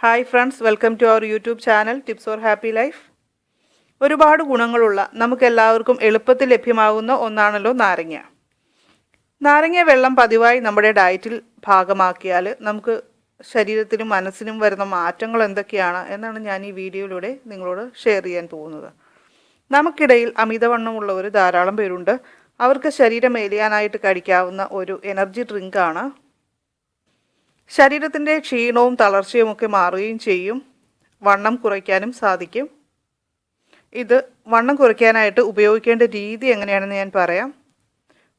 Hi friends welcome to our YouTube channel tips or happy life ഒരുപാട് ഗുണങ്ങളുള്ള നമുക്കെല്ലാവർക്കും എളുപ്പത്തിൽ ലഭ്യമാകുന്ന ഒന്നാണല്ലോ നാരങ്ങ. നാരങ്ങ വെള്ളം പതിവായി നമ്മുടെ ഡയറ്റിൽ ഭാഗമാക്കിയാൽ നമുക്ക് ശരീരത്തിനും മനസ്സിനും വരുന്ന മാറ്റങ്ങൾ എന്തൊക്കെയാണ് എന്നാണ് ഞാൻ ഈ വീഡിയോയിലൂടെ നിങ്ങളോട് ഷെയർ ചെയ്യാൻ പോകുന്നത്. നമുക്കിടയിൽ അമിതവണ്ണമുള്ളവർ ധാരാളം പേരുണ്ട്. അവർക്ക് ശരീരം എലിയാനായിട്ട് കഴിക്കാവുന്ന ഒരു എനർജി ഡ്രിങ്കാണ് ശരീരത്തിന്റെ ക്ഷീണവും തളർച്ചയും ഒക്കെ മാറുകയും ചെയ്യും. വണ്ണം കുറയ്ക്കാനും സാധിക്കും. ഇത് വണ്ണം കുറയ്ക്കാനായിട്ട് ഉപയോഗിക്കേണ്ട രീതി എങ്ങനെയാണെന്ന് ഞാൻ പറയാം.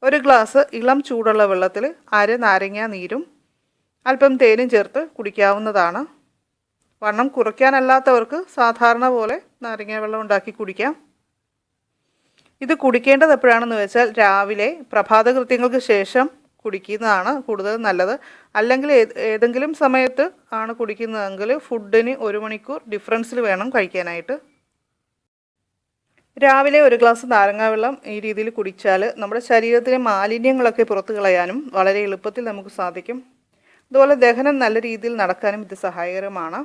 ഒരു ഗ്ലാസ് ഇളം ചൂടുള്ള വെള്ളത്തിൽ അര നാരങ്ങ നീരും അല്പം തേനും ചേർത്ത് കുടിക്കാവുന്നതാണ്. വണ്ണം കുറയ്ക്കാനല്ലാത്തവർക്ക് സാധാരണ പോലെ നാരങ്ങ വെള്ളം ഉണ്ടാക്കി കുടിക്കാം. ഇത് കുടിക്കേണ്ടത് എപ്പോഴാണെന്ന് വെച്ചാൽ രാവിലെ. പ്രഭാത കൃത്യങ്ങൾക്ക് ശേഷം കുടിക്കുന്നതാണ് കൂടുതൽ നല്ലത്. അല്ലെങ്കിൽ ഏത് ഏതെങ്കിലും സമയത്ത് ആണ് കുടിക്കുന്നതെങ്കിൽ ഫുഡിന് ഒരു മണിക്കൂർ ഡിഫറൻസിൽ വേണം കഴിക്കാനായിട്ട്. രാവിലെ ഒരു ഗ്ലാസ് നാരങ്ങാവെള്ളം ഈ രീതിയിൽ കുടിച്ചാൽ നമ്മുടെ ശരീരത്തിലെ മാലിന്യങ്ങളൊക്കെ പുറത്തു കളയാനും വളരെ എളുപ്പത്തിൽ നമുക്ക് സാധിക്കും. അതുപോലെ ദഹനം നല്ല രീതിയിൽ നടക്കാനും ഇത് സഹായകരമാണ്.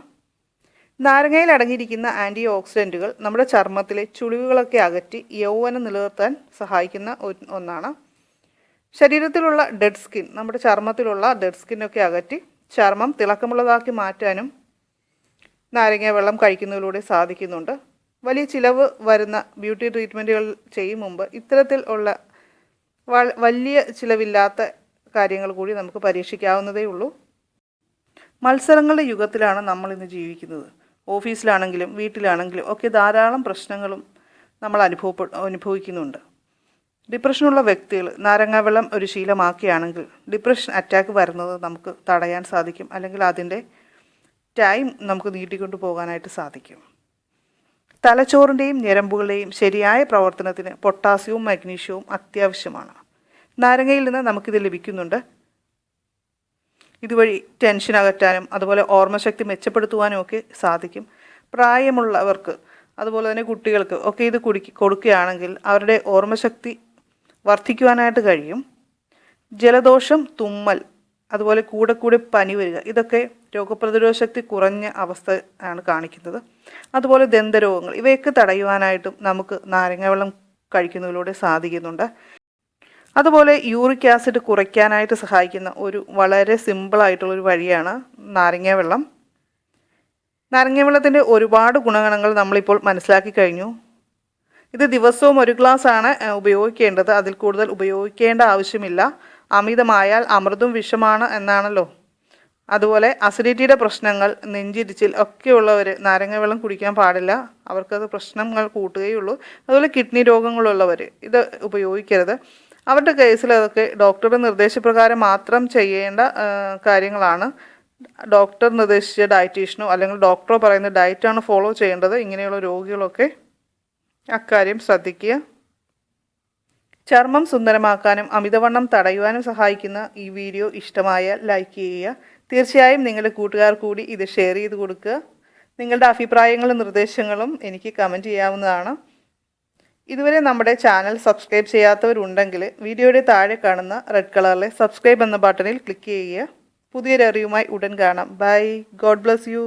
നാരങ്ങയിൽ അടങ്ങിയിരിക്കുന്ന ആന്റി ഓക്സിഡന്റുകൾ നമ്മുടെ ചർമ്മത്തിലെ ചുളിവുകളൊക്കെ അകറ്റി യൗവനം നിലനിർത്താൻ സഹായിക്കുന്ന ഒന്നാണ്. ശരീരത്തിലുള്ള ഡെഡ് സ്കിൻ നമ്മുടെ ചർമ്മത്തിലുള്ള ഡെഡ് സ്കിന്നൊക്കെ അകറ്റി ചർമ്മം തിളക്കമുള്ളതാക്കി മാറ്റാനും നാരങ്ങ വെള്ളം കഴിക്കുന്നതിലൂടെ സാധിക്കുന്നുണ്ട്. വലിയ ചിലവ് വരുന്ന ബ്യൂട്ടി ട്രീറ്റ്മെന്റുകൾ ചെയ്യും മുമ്പ് ഇത്തരത്തിൽ ഉള്ള വലിയ ചിലവില്ലാത്ത കാര്യങ്ങൾ കൂടി നമുക്ക് പരീക്ഷിക്കാവുന്നതേ ഉള്ളൂ. മത്സരങ്ങളുടെ യുഗത്തിലാണ് നമ്മൾ ഇന്ന് ജീവിക്കുന്നത്. ഓഫീസിലാണെങ്കിലും വീട്ടിലാണെങ്കിലും ഒക്കെ ധാരാളം പ്രശ്നങ്ങളും നമ്മൾ അനുഭവപ്പെ അനുഭവിക്കുന്നുണ്ട്. ഡിപ്രഷനുള്ള വ്യക്തികൾ നാരങ്ങാവെള്ളം ഒരു ശീലമാക്കുകയാണെങ്കിൽ ഡിപ്രഷൻ അറ്റാക്ക് വരുന്നത് നമുക്ക് തടയാൻ സാധിക്കും. അല്ലെങ്കിൽ അതിന്റെ ടൈം നമുക്ക് നീട്ടിക്കൊണ്ടു പോകാനായിട്ട് സാധിക്കും. തലച്ചോറിന്റെയും ഞരമ്പുകളുടെയും ശരിയായ പ്രവർത്തനത്തിന് പൊട്ടാസ്യവും മഗ്നീഷ്യവും അത്യാവശ്യമാണ്. നാരങ്ങയിൽ നിന്ന് നമുക്കിത് ലഭിക്കുന്നുണ്ട്. ഇതുവഴി ടെൻഷൻ അകറ്റാനും അതുപോലെ ഓർമ്മശക്തി മെച്ചപ്പെടുത്തുവാനും ഒക്കെ സാധിക്കും. പ്രായമുള്ളവർക്ക് അതുപോലെ തന്നെ കുട്ടികൾക്ക് ഒക്കെ ഇത് കുടിക്ക് കൊടുക്കുകയാണെങ്കിൽ അവരുടെ ഓർമ്മശക്തി വർദ്ധിക്കുവാനായിട്ട് കഴിയും. ജലദോഷം തുമ്മൽ അതുപോലെ കൂടെ കൂടെ പനി വരിക ഇതൊക്കെ രോഗപ്രതിരോധ ശക്തി കുറഞ്ഞ അവസ്ഥ ആണ് കാണിക്കുന്നത്. അതുപോലെ ദന്തരോഗങ്ങൾ ഇവയൊക്കെ തടയുവാനായിട്ടും നമുക്ക് നാരങ്ങ വെള്ളം കഴിക്കുന്നതിലൂടെ സാധിക്കുന്നുണ്ട്. അതുപോലെ യൂറിക് ആസിഡ് കുറയ്ക്കാനായിട്ട് സഹായിക്കുന്ന ഒരു വളരെ സിമ്പിളായിട്ടുള്ള ഒരു വഴിയാണ് നാരങ്ങ വെള്ളം. നാരങ്ങ വെള്ളത്തിന്റെ ഒരുപാട് ഗുണഗണങ്ങൾ നമ്മളിപ്പോൾ മനസ്സിലാക്കി കഴിഞ്ഞു. ഇത് ദിവസവും ഒരു ഗ്ലാസ് ആണ് ഉപയോഗിക്കേണ്ടത്. അതിൽ കൂടുതൽ ഉപയോഗിക്കേണ്ട ആവശ്യമില്ല. അമിതമായാൽ അമൃതും വിഷമാണ് എന്നാണല്ലോ. അതുപോലെ അസിഡിറ്റിയുടെ പ്രശ്നങ്ങൾ നെഞ്ചിരിച്ചിൽ ഒക്കെയുള്ളവർ നാരങ്ങ വെള്ളം കുടിക്കാൻ പാടില്ല. അവർക്കത് പ്രശ്നങ്ങൾ കൂട്ടുകയുള്ളൂ. അതുപോലെ കിഡ്നി രോഗങ്ങളുള്ളവർ ഇത് ഉപയോഗിക്കരുത്. അവരുടെ കേസിൽ അതൊക്കെ ഡോക്ടറുടെ നിർദ്ദേശപ്രകാരം മാത്രം ചെയ്യേണ്ട കാര്യങ്ങളാണ്. ഡോക്ടർ നിർദ്ദേശിച്ച ഡയറ്റീഷ്യനോ അല്ലെങ്കിൽ ഡോക്ടറോ പറയുന്ന ഡയറ്റാണ് ഫോളോ ചെയ്യേണ്ടത്. ഇങ്ങനെയുള്ള രോഗികളൊക്കെ അക്കാര്യം ശ്രദ്ധിക്കുക. ചർമ്മം സുന്ദരമാക്കാനും അമിതവണ്ണം തടയുവാനും സഹായിക്കുന്ന ഈ വീഡിയോ ഇഷ്ടമായാൽ ലൈക്ക് ചെയ്യുക. തീർച്ചയായും നിങ്ങളുടെ കൂട്ടുകാർ കൂടി ഇത് ഷെയർ ചെയ്ത് കൊടുക്കുക. നിങ്ങളുടെ അഭിപ്രായങ്ങളും നിർദ്ദേശങ്ങളും എനിക്ക് കമന്റ് ചെയ്യാവുന്നതാണ്. ഇതുവരെ നമ്മുടെ ചാനൽ സബ്സ്ക്രൈബ് ചെയ്യാത്തവരുണ്ടെങ്കിൽ വീഡിയോയുടെ താഴെ കാണുന്ന റെഡ് കളറിലെ സബ്സ്ക്രൈബ് എന്ന ബട്ടണിൽ ക്ലിക്ക് ചെയ്യുക. പുതിയൊരു അറിവുമായി ഉടൻ കാണാം. By God bless you